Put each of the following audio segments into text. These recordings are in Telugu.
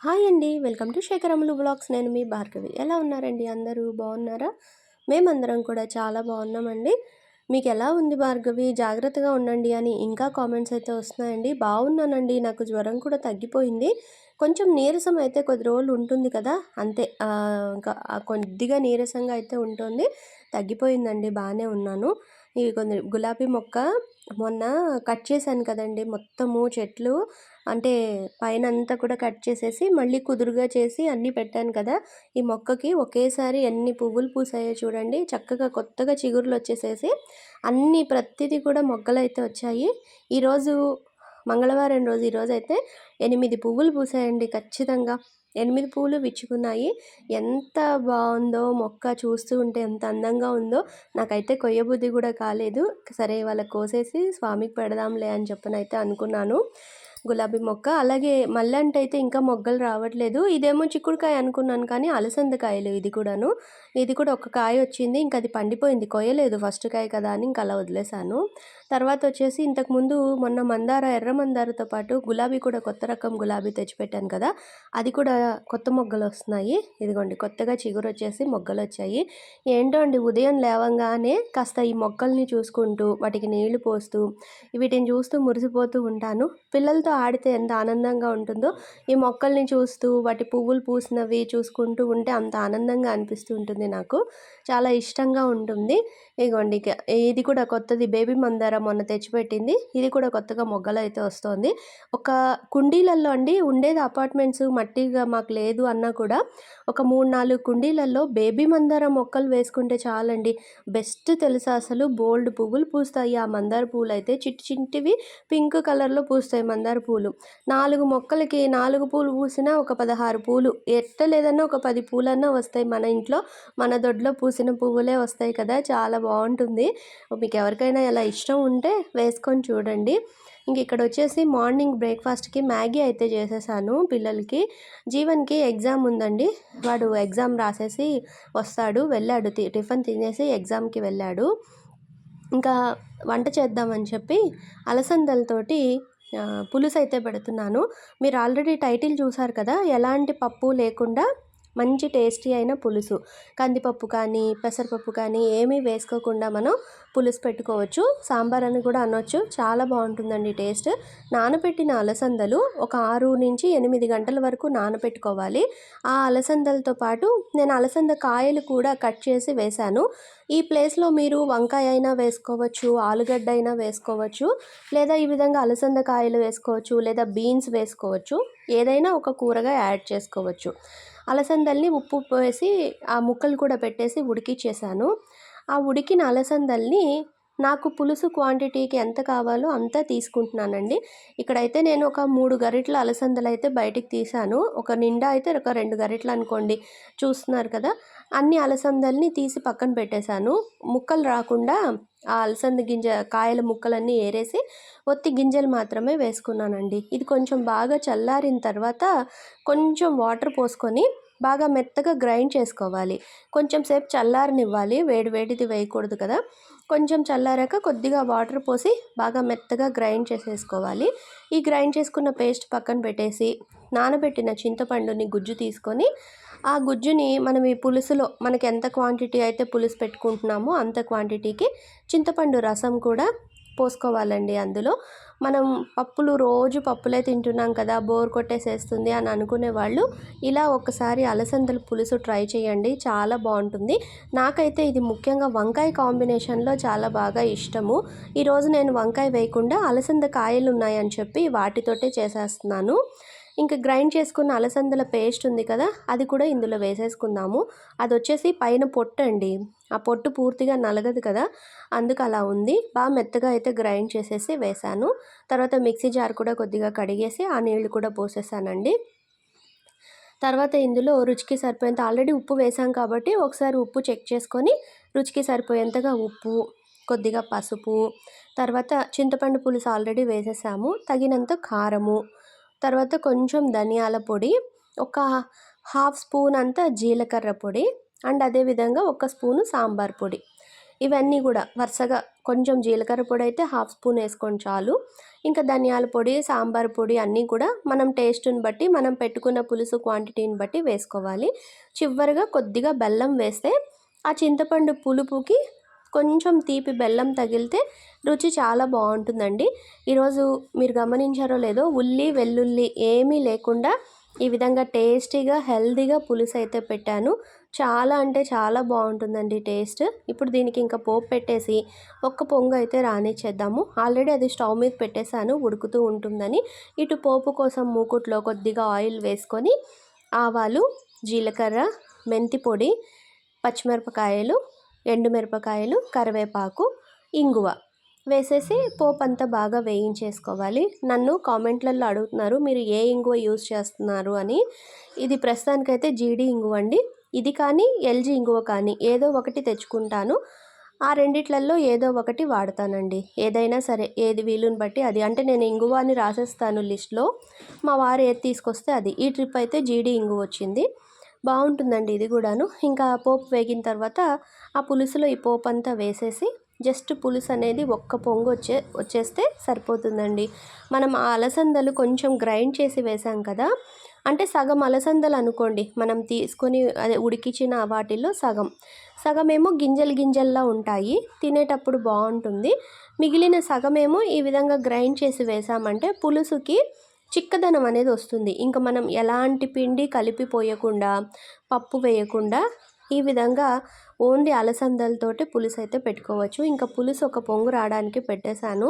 హాయ్ అండి. వెల్కమ్ టు శేఖరములు బ్లాగ్స్. నేను మీ భార్గవి. ఎలా ఉన్నారండి అందరూ? బాగున్నారా? మేమందరం కూడా చాలా బాగున్నామండి. మీకు ఎలా ఉంది భార్గవి? జాగ్రత్తగా ఉండండి అని ఇంకా కామెంట్స్ అయితే వస్తున్నాయండి. బాగున్నానండి. నాకు జ్వరం కూడా తగ్గిపోయింది. కొంచెం నీరసం అయితే కొద్ది రోజులు ఉంటుంది కదా? అంతే. ఇంకా కొద్దిగా నీరసంగా అయితే ఉంటుంది. తగ్గిపోయిందండి. బాగానే ఉన్నాను. ఇవి కొన్ని గులాబీ మొక్క మొన్న కట్ చేశాను కదండి. మొత్తము చెట్లు అంటే పైన అంతా కూడా కట్ చేసేసి మళ్ళీ కుదురుగా చేసి అన్నీ పెట్టాను కదా. ఈ మొక్కకి ఒకేసారి ఎన్ని పువ్వులు పూసాయో చూడండి. చక్కగా కొత్తగా చిగురులు వచ్చేసేసి అన్ని ప్రతిదీ కూడా మొగ్గలు అయితే వచ్చాయి ఈరోజు మంగళవారం రోజు ఈరోజు అయితే ఎనిమిది పువ్వులు పూసాయండి ఖచ్చితంగా. ఎనిమిది పువ్వులు విచ్చుకున్నాయి. ఎంత బాగుందో మొక్క చూస్తూ ఉంటే ఎంత అందంగా ఉందో నాకైతే కొయ్యబుద్ధి కూడా కాలేదు. సరే వాళ్ళ కోసేసి స్వామికి పెడదాంలే అని చెప్పనైతే అనుకున్నాను. గులాబీ మొక్క. అలాగే మల్లెంట అయితే ఇంకా మొగ్గలు రావట్లేదు. ఇదేమో చిక్కుడుకాయ అనుకున్నాను కానీ అలసందకాయలు ఇది కూడాను. ఇది కూడా ఒక కాయ వచ్చింది. ఇంకా అది పండిపోయింది. కొయ్యలేదు. ఫస్ట్ కాయ కదా అని ఇంకా అలా వదిలేశాను. తర్వాత వచ్చేసి ఇంతకుముందు మొన్న మందార ఎర్ర మందారతో పాటు గులాబీ కూడా కొత్త రకం గులాబీ తెచ్చిపెట్టాను కదా అది కూడా కొత్త మొగ్గలు వస్తున్నాయి. ఇదిగోండి కొత్తగా చిగురు వచ్చేసి మొగ్గలు వచ్చాయి. ఏంటో అండి ఉదయం లేవంగానే కాస్త ఈ మొక్కల్ని చూసుకుంటూ వాటికి నీళ్ళు పోస్తూ వీటిని చూస్తూ మురిసిపోతూ ఉంటాను. పిల్లలతో ఆడితే ఎంత ఆనందంగా ఉంటుందో ఈ మొక్కల్ని చూస్తూ వాటి పువ్వులు పూసినవి చూసుకుంటూ ఉంటే అంత ఆనందంగా అనిపిస్తూ ఉంటుంది. నాకు. చాలా ఇష్టంగా ఉంటుంది. ఇగోండి ఇది కూడా కొత్తది. బేబీ మందార మొన్న తెచ్చిపెట్టింది. ఇది కూడా కొత్తగా మొగ్గలు అయితే వస్తుంది. ఒక కుండీలలో అండి ఉండేది అపార్ట్మెంట్స్ మట్టిగా మాకు లేదు అన్నా కూడా ఒక మూడు నాలుగు కుండీలలో బేబీ మందార మొక్కలు వేసుకుంటే చాలండి. బెస్ట్ తెలుసా అసలు? బోల్డ్ పువ్వులు పూస్తాయి. ఆ మందార పువ్వులు అయితే చిట్టి చిట్టివి పింక్ కలర్లో పూస్తాయి మందార పూలు. నాలుగు మొక్కలకి నాలుగు పూలు పూసినా ఒక పదహారు పూలు. ఎట్ట లేదన్నా ఒక పది పూలన్నా వస్తాయి మన ఇంట్లో. మన దొడ్లో పూసిన పువ్వులే వస్తాయి కదా చాలా బాగుంటుంది. మీకు ఎవరికైనా ఇలా ఇష్టం ఉంటే వేసుకొని చూడండి. ఇంక ఇక్కడ వచ్చేసి మార్నింగ్ బ్రేక్ఫాస్ట్కి మ్యాగీ అయితే చేసేసాను పిల్లలకి. జీవన్కి ఎగ్జామ్ ఉందండి. వాడు ఎగ్జామ్ రాసేసి వస్తాడు వెళ్ళాడు టి- టిఫిన్ తినేసి ఎగ్జామ్కి వెళ్ళాడు. ఇంకా వంట చేద్దామని చెప్పి అలసందలతోటి పులుసు అయితే పెడుతున్నాను. మీరు ఆల్రెడీ టైటిల్ చూసారు కదా ఎలాంటి పప్పు లేకుండా మంచి టేస్టీ అయిన పులుసు. కందిపప్పు కానీ పెసరపప్పు కానీ ఏమీ వేసుకోకుండా మనం పులుసు పెట్టుకోవచ్చు. సాంబార్ అని కూడా అనొచ్చు. చాలా బాగుంటుందండి టేస్ట్. నానబెట్టిన అలసందలు ఒక ఆరు నుంచి ఎనిమిది గంటల వరకు నానబెట్టుకోవాలి ఆ అలసందలతో పాటు నేను అలసంద కాయలు కూడా కట్ చేసి వేశాను. ఈ ప్లేస్లో మీరు వంకాయ అయినా వేసుకోవచ్చు ఆలుగడ్డ అయినా వేసుకోవచ్చు లేదా ఈ విధంగా అలసంద కాయలు వేసుకోవచ్చు లేదా బీన్స్ వేసుకోవచ్చు ఏదైనా ఒక కూరగా యాడ్ చేసుకోవచ్చు. అలసందల్ని ఉప్పు వేసి ఆ ముక్కలు కూడా పెట్టేసి ఉడికిచ్చేసాను ఆ ఉడికిన అలసందల్ని నాకు పులుసు క్వాంటిటీకి ఎంత కావాలో అంతా తీసుకుంటున్నానండి. ఇక్కడైతే నేను ఒక మూడు గరిటల అలసందలు అయితే బయటికి తీసాను ఒక నిండా అయితే ఒక రెండు గరిటలు అనుకోండి. చూస్తున్నారు కదా? అన్ని అలసందల్ని తీసి పక్కన పెట్టేశాను. ముక్కలు రాకుండా ఆ అలసంద గింజ కాయల ముక్కలన్నీ ఏరేసి ఒత్తి గింజలు మాత్రమే వేసుకున్నానండి. ఇది కొంచెం బాగా చల్లారిన తర్వాత కొంచెం వాటర్ పోసుకొని బాగా మెత్తగా గ్రైండ్ చేసుకోవాలి. కొంచెం సేపు చల్లారనివ్వాలి. వేడి వేడిది వేయకూడదు కదా. కొంచెం చల్లారాక కొద్దిగా వాటర్ పోసి బాగా మెత్తగా గ్రైండ్ చేసేసుకోవాలి. ఈ గ్రైండ్ చేసుకున్న పేస్ట్ పక్కన పెట్టేసి నానబెట్టిన చింతపండుని గుజ్జు తీసుకొని ఆ గుజ్జుని మనం ఈ పులుసులో మనకి ఎంత క్వాంటిటీ అయితే పులుసు పెట్టుకుంటున్నామో అంత క్వాంటిటీకి చింతపండు రసం కూడా పోసుకోవాలండి అందులో. మనం పప్పులు రోజు పప్పులే తింటున్నాం కదా బోర్ కొట్టేసేస్తుంది అని అనుకునే వాళ్ళు ఇలా ఒకసారి అలసందల పులుసు ట్రై చేయండి చాలా బాగుంటుంది. నాకైతే ఇది ముఖ్యంగా వంకాయ కాంబినేషన్లో చాలా బాగా ఇష్టము. ఈరోజు నేను వంకాయ వేయకుండా అలసంద కాయలు ఉన్నాయని చెప్పి వాటితోటే చేసేస్తున్నాను. ఇంకా గ్రైండ్ చేసుకున్న అలసందల పేస్ట్ ఉంది కదా అది కూడా ఇందులో వేసేసుకుందాము. అది వచ్చేసి పైన పొట్టు అండి. ఆ పొట్టు పూర్తిగా నలగదు కదా అందుకు అలా ఉంది. బాగా మెత్తగా అయితే గ్రైండ్ చేసేసి వేసాను. తర్వాత మిక్సీ జార్ కూడా కొద్దిగా కడిగేసి ఆ నీళ్ళు కూడా పోసేసానండి. తర్వాత ఇందులో రుచికి సరిపోయేంత ఆల్రెడీ ఉప్పు వేసాం కాబట్టి ఒకసారి ఉప్పు చెక్ చేసుకొని రుచికి సరిపోయేంతగా ఉప్పు కొద్దిగా పసుపు తర్వాత చింతపండు పులుసు ఆల్రెడీ వేసేసాము. తగినంత కారము తర్వాత కొంచెం ధనియాల పొడి ఒక హాఫ్ స్పూన్ అంతా జీలకర్ర పొడి అండ్ అదేవిధంగా ఒక స్పూను సాంబార్ పొడి. ఇవన్నీ కూడా వరుసగా కొంచెం జీలకర్ర పొడి అయితే హాఫ్ స్పూన్ వేసుకొని చాలు. ఇంకా ధనియాల పొడి సాంబార్ పొడి అన్నీ కూడా మనం టేస్ట్ని బట్టి మనం పెట్టుకున్న పులుసు క్వాంటిటీని బట్టి వేసుకోవాలి. చివరిగా కొద్దిగా బెల్లం వేస్తే ఆ చింతపండు పులుపుకి కొంచెం తీపి బెల్లం తగిలితే రుచి చాలా బాగుంటుందండి. ఈరోజు మీరు గమనించారో లేదో ఉల్లి వెల్లుల్లి ఏమీ లేకుండా ఈ విధంగా టేస్టీగా హెల్దీగా పులుసు అయితే పెట్టాను. చాలా అంటే చాలా బాగుంటుందండి టేస్ట్. ఇప్పుడు దీనికి ఇంకా పోపు పెట్టేసి ఒక్క పొంగు అయితే రానిచ్చేద్దాము. ఆల్రెడీ అది స్టవ్ మీద పెట్టేశాను ఉడుకుతూ ఉంటుందని. ఇటు పోపు కోసం మూకుట్లో కొద్దిగా ఆయిల్ వేసుకొని ఆవాలు జీలకర్ర మెంతి పొడి పచ్చిమిరపకాయలు ఎండుమిరపకాయలు కరివేపాకు ఇంగువ. వేసేసి పోపు అంతా బాగా వేయించేసుకోవాలి. నన్ను కామెంట్లలో అడుగుతున్నారు మీరు ఏ ఇంగువ యూజ్ చేస్తున్నారు అని. ఇది ప్రస్తుతానికైతే జీడి ఇంగువ అండి. ఇది కానీ ఎల్జీ ఇంగువ కానీ ఏదో ఒకటి తెచ్చుకుంటాను. ఆ రెండిట్లలో ఏదో ఒకటి వాడతానండి. ఏదైనా సరే ఏది వీలుని బట్టి అది. అంటే నేను ఇంగువ అని రాసేస్తాను లిస్ట్లో. మా వారు ఏది తీసుకొస్తే అది. ఈ ట్రిప్ అయితే జీడి ఇంగువ వచ్చింది. బాగుంటుందండి ఇది కూడాను. ఇంకా పోపు వేగిన తర్వాత ఆ పులుసులో ఈ పోపు అంతా వేసేసి జస్ట్ పులుసు అనేది ఒక్క పొంగు వచ్చే వచ్చేస్తే సరిపోతుందండి. మనం ఆ అలసందలు కొంచెం గ్రైండ్ చేసి వేసాం కదా అంటే సగం అలసందలు అనుకోండి. మనం తీసుకొని అదే ఉడికించిన వాటిల్లో సగం. సగం ఏమో గింజలు గింజల్లా ఉంటాయి. తినేటప్పుడు బాగుంటుంది. మిగిలిన సగమేమో ఈ విధంగా గ్రైండ్ చేసి వేసామంటే పులుసుకి చిక్కదనం అనేది వస్తుంది. ఇంకా మనం ఎలాంటి పిండి కలిపిపోయకుండా పప్పు వేయకుండా ఈ విధంగా ఓన్లీ అలసందలతోటి పులుసు అయితే పెట్టుకోవచ్చు. ఇంకా పులుసు ఒక పొంగు రావడానికి పెట్టేశాను.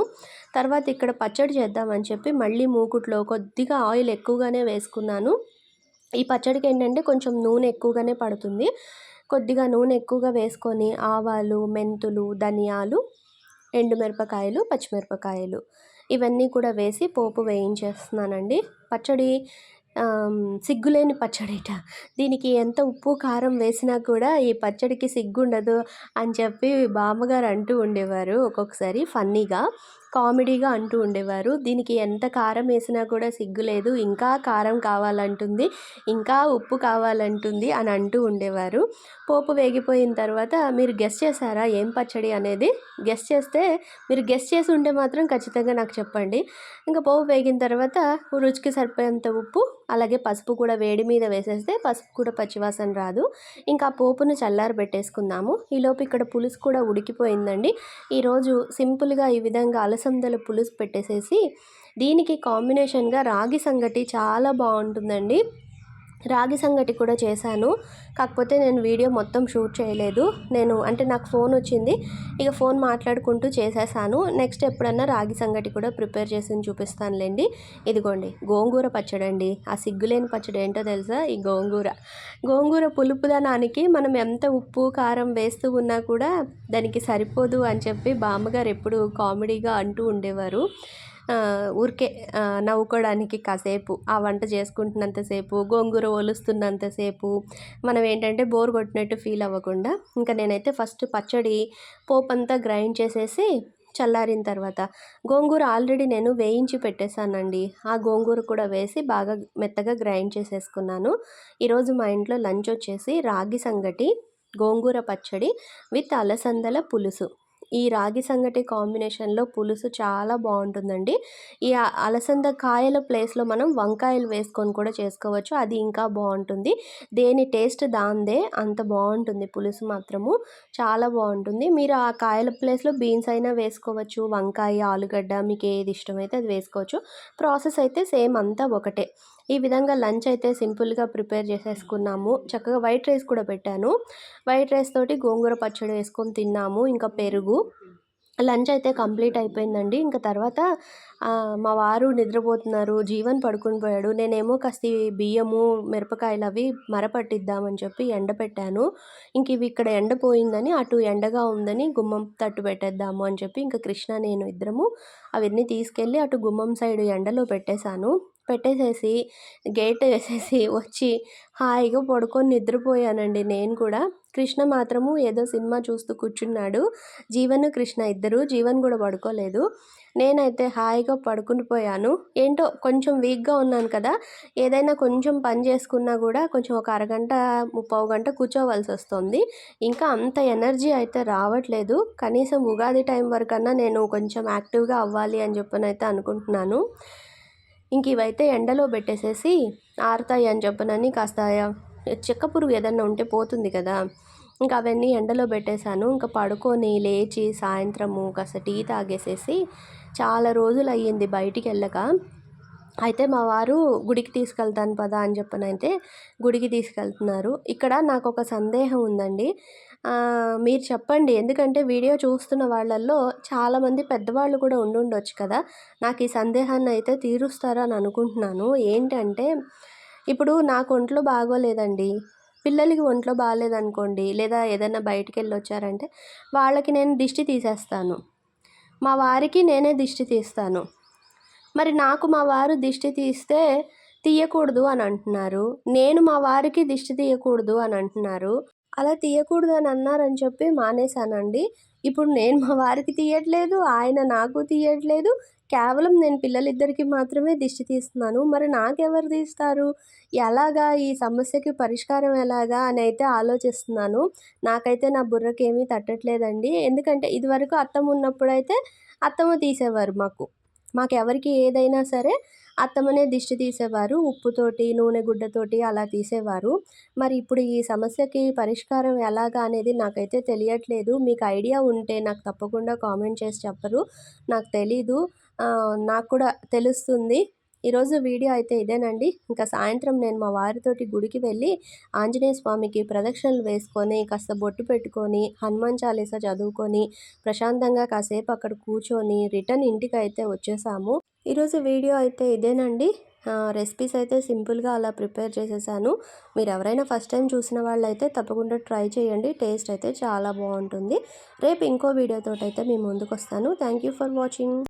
తర్వాత ఇక్కడ పచ్చడి చేద్దామని చెప్పి మళ్ళీ మూకుట్లో కొద్దిగా ఆయిల్ ఎక్కువగానే వేసుకున్నాను. ఈ పచ్చడికి ఏంటంటే కొంచెం నూనె ఎక్కువగానే పడుతుంది. కొద్దిగా నూనె ఎక్కువగా వేసుకొని ఆవాలు మెంతులు ధనియాలు ఎండుమిరపకాయలు పచ్చిమిరపకాయలు. ఇవన్నీ కూడా వేసి పోపు వేయించేస్తున్నానండి. పచ్చడి సిగ్గులేని పచ్చడిట. దీనికి ఎంత ఉప్పు కారం వేసినా కూడా ఈ పచ్చడికి సిగ్గుండదు అని చెప్పి బామ్మగారు అంటూ ఉండేవారు ఒక్కొక్కసారి ఫన్నీగా. కామెడీగా అంటూ ఉండేవారు. దీనికి ఎంత కారం వేసినా కూడా సిగ్గు లేదు. ఇంకా కారం కావాలంటుంది ఇంకా ఉప్పు కావాలంటుంది అని అంటూ ఉండేవారు. పోపు వేగిపోయిన తర్వాత మీరు గెస్ చేశారా? ఏం పచ్చడి అనేది? గెస్ చేస్తే మీరు గెస్ చేసి ఉంటే మాత్రం ఖచ్చితంగా నాకు చెప్పండి. ఇంకా పోపు వేగిన తర్వాత రుచికి సరిపోయేంత ఉప్పు అలాగే పసుపు కూడా వేడి మీద వేసేస్తే పసుపు కూడా పచ్చివాసన రాదు. ఇంకా పోపును చల్లారి పెట్టేసుకుందాము. ఈలోపు ఇక్కడ పులుసు కూడా ఉడికిపోయిందండి. ఈరోజు సింపుల్గా ఈ విధంగా అలసందల పులుసు పెట్టేసేసి దీనికి కాంబినేషన్గా రాగి సంగటి చాలా బాగుంటుందండి. రాగి సంగటి కూడా చేశాను. కాకపోతే నేను వీడియో మొత్తం షూట్ చేయలేదు. నేను అంటే నాకు ఫోన్ వచ్చింది. ఇక ఫోన్ మాట్లాడుకుంటూ చేసేసాను. నెక్స్ట్ ఎప్పుడన్నా రాగి సంగటి కూడా ప్రిపేర్ చేసి చూపిస్తానులేండి. ఇదిగోండి గోంగూర పచ్చడి అండి. ఆ సిగ్గులేని పచ్చడి ఏంటో తెలుసా? ఈ గోంగూర. గోంగూర పులుపుదనానికి మనం ఎంత ఉప్పు కారం వేస్తూ ఉన్నా కూడా దానికి సరిపోదు అని చెప్పి బామ్మగారు ఎప్పుడు కామెడీగా అంటూ ఉండేవారు. ఊరికే నవ్వుకోవడానికి కాసేపు ఆ వంట చేసుకుంటున్నంతసేపు గోంగూర ఒలుస్తున్నంతసేపు మనం ఏంటంటే బోర్ కొట్టినట్టు ఫీల్ అవ్వకుండా ఇంకా నేనైతే ఫస్ట్ పచ్చడి పోపు అంతా గ్రైండ్ చేసేసి చల్లారిన తర్వాత గోంగూర ఆల్రెడీ నేను వేయించి పెట్టేశానండి. ఆ గోంగూర కూడా వేసి బాగా మెత్తగా గ్రైండ్ చేసేసుకున్నాను. ఈరోజు మా ఇంట్లో లంచ్ వచ్చేసి రాగి సంగటి గోంగూర పచ్చడి విత్ అలసందల పులుసు. ఈ రాగి సంగటి కాంబినేషన్లో పులుసు చాలా బాగుంటుందండి. ఈ అలసంద కాయల ప్లేస్లో మనం వంకాయలు వేసుకొని కూడా చేసుకోవచ్చు. అది ఇంకా బాగుంటుంది. దేని టేస్ట్ దాందే అంత బాగుంటుంది పులుసు మాత్రము. చాలా బాగుంటుంది. మీరు ఆ కాయల ప్లేస్లో బీన్స్ అయినా వేసుకోవచ్చు. వంకాయ ఆలుగడ్డ మీకు ఏది ఇష్టమైతే అది వేసుకోవచ్చు. ప్రాసెస్ అయితే సేమ్ అంతా ఒకటే. ఈ విధంగా లంచ్ అయితే సింపుల్గా ప్రిపేర్ చేసేసుకున్నాము. చక్కగా వైట్ రైస్ కూడా పెట్టాను. వైట్ రైస్ తోటి గోంగూర పచ్చడి వేసుకొని తిన్నాము. ఇంకా పెరుగు. లంచ్ అయితే కంప్లీట్ అయిపోయిందండి. ఇంకా తర్వాత మా వారు నిద్రపోతున్నారు జీవన్ పడుకుని పోయాడు. నేనేమో కాస్త బియ్యము మిరపకాయలు అవి మరపట్టిద్దామని చెప్పి ఎండ పెట్టాను. ఇంక ఇవి ఇక్కడ ఎండ పోయిందని అటు ఎండగా ఉందని గుమ్మం తట్టు పెట్టేద్దాము అని చెప్పి ఇంకా కృష్ణ నేను ఇద్దరము అవన్నీ తీసుకెళ్ళి అటు గుమ్మం సైడ్ ఎండలో పెట్టేశాను. పెట్టేసేసి గేట్ వేసేసి వచ్చి హాయిగా పడుకొని నిద్రపోయానండి నేను కూడా. కృష్ణ మాత్రము ఏదో సినిమా చూస్తూ కూర్చున్నాడు. జీవన్ కృష్ణ ఇద్దరు జీవన్ కూడా పడుకోలేదు. నేనైతే హాయిగా పడుకుని పోయాను. ఏంటో కొంచెం వీక్గా ఉన్నాను కదా. ఏదైనా కొంచెం పని చేసుకున్నా కూడా కొంచెం ఒక అరగంట ముప్పై గంట కూర్చోవలసి వస్తుంది. ఇంకా అంత ఎనర్జీ అయితే రావట్లేదు. కనీసం ఉగాది టైం వరకన్నా నేను కొంచెం యాక్టివ్గా అవ్వాలి అని చెప్పనైతే అనుకుంటున్నాను. ఇంక ఇవైతే ఎండలో పెట్టేసేసి ఆరుతాయి అని చెప్పనని కాస్త చెక్క పురుగు ఏదన్నా ఉంటే పోతుంది కదా. ఇంకా అవన్నీ ఎండలో పెట్టేశాను. ఇంకా పడుకొని లేచి సాయంత్రము కాస్త టీ తాగేసేసి చాలా రోజులు అయ్యింది బయటికి వెళ్ళక. అయితే మా వారు గుడికి తీసుకెళ్తాను పదా అని చెప్పనైతే గుడికి తీసుకెళ్తున్నారు. ఇక్కడ నాకు ఒక సందేహం ఉందండి. మీరు చెప్పండి. ఎందుకంటే వీడియో చూస్తున్న వాళ్ళల్లో చాలామంది పెద్దవాళ్ళు కూడా ఉండుండొచ్చు కదా. నాకు ఈ సందేహాన్ని అయితే తీరుస్తారని అనుకుంటున్నాను. ఏంటంటే ఇప్పుడు నాకు ఒంట్లో బాగోలేదండి. పిల్లలకి ఒంట్లో బాగాలేదనుకోండి లేదా ఏదైనా బయటికి వెళ్ళి వచ్చారంటే వాళ్ళకి నేను దిష్టి తీసేస్తాను. మా వారికి నేనే దిష్టి తీస్తాను. మరి నాకు మా వారు దిష్టి తీస్తే తీయకూడదు అని అంటున్నారు. నేను మా వారికి దిష్టి తీయకూడదు అని అంటున్నారు. అలా తీయకూడదు అని అన్నారని చెప్పి మానేశానండి. ఇప్పుడు నేను మా వారికి తీయట్లేదు ఆయన నాకు తీయట్లేదు. కేవలం నేను పిల్లలిద్దరికి మాత్రమే దిష్టి తీస్తున్నాను. మరి నాకెవరు తీస్తారు? ఎలాగా? ఈ సమస్యకి పరిష్కారం ఎలాగా? అని అయితే ఆలోచిస్తున్నాను. నాకైతే నా బుర్రకేమీ తట్టట్లేదండి. ఎందుకంటే ఇదివరకు అత్తమ్మ ఉన్నప్పుడైతే అత్తమ్మ తీసేవారు మాకు. మాకు ఎవరికి ఏదైనా సరే అత్తమ్మనే దిష్టి తీసేవారు ఉప్పుతోటి నూనె గుడ్డతోటి అలా తీసేవారు. మరి ఇప్పుడు ఈ సమస్యకి పరిష్కారం ఎలాగా అనేది నాకైతే తెలియట్లేదు. మీకు ఐడియా ఉంటే నాకు తప్పకుండా కామెంట్ చేసి చెప్పరు. నాకు తెలీదు. నాకు కూడా తెలుస్తుంది. ఈరోజు వీడియో అయితే ఇదేనండి. ఇంకా సాయంత్రం నేను మా వారితోటి గుడికి వెళ్ళి ఆంజనేయ స్వామికి ప్రదక్షిణలు వేసుకొని కాస్త బొట్టు పెట్టుకొని హనుమాన్ చాలీసా చదువుకొని ప్రశాంతంగా కాసేపు అక్కడ కూర్చొని రిటర్న్ ఇంటికి అయితే వచ్చేసాము. ఈరోజు వీడియో అయితే ఇదేనండి. రెసిపీస్ అయితే సింపుల్గా అలా ప్రిపేర్ చేసేసాను. మీరు ఎవరైనా ఫస్ట్ టైం చూసిన వాళ్ళైతే తప్పకుండా ట్రై చేయండి. టేస్ట్ అయితే చాలా బాగుంటుంది. రేపు ఇంకో వీడియోతో అయితే మేము ముందుకు వస్తాను థ్యాంక్ ఫర్ వాచింగ్.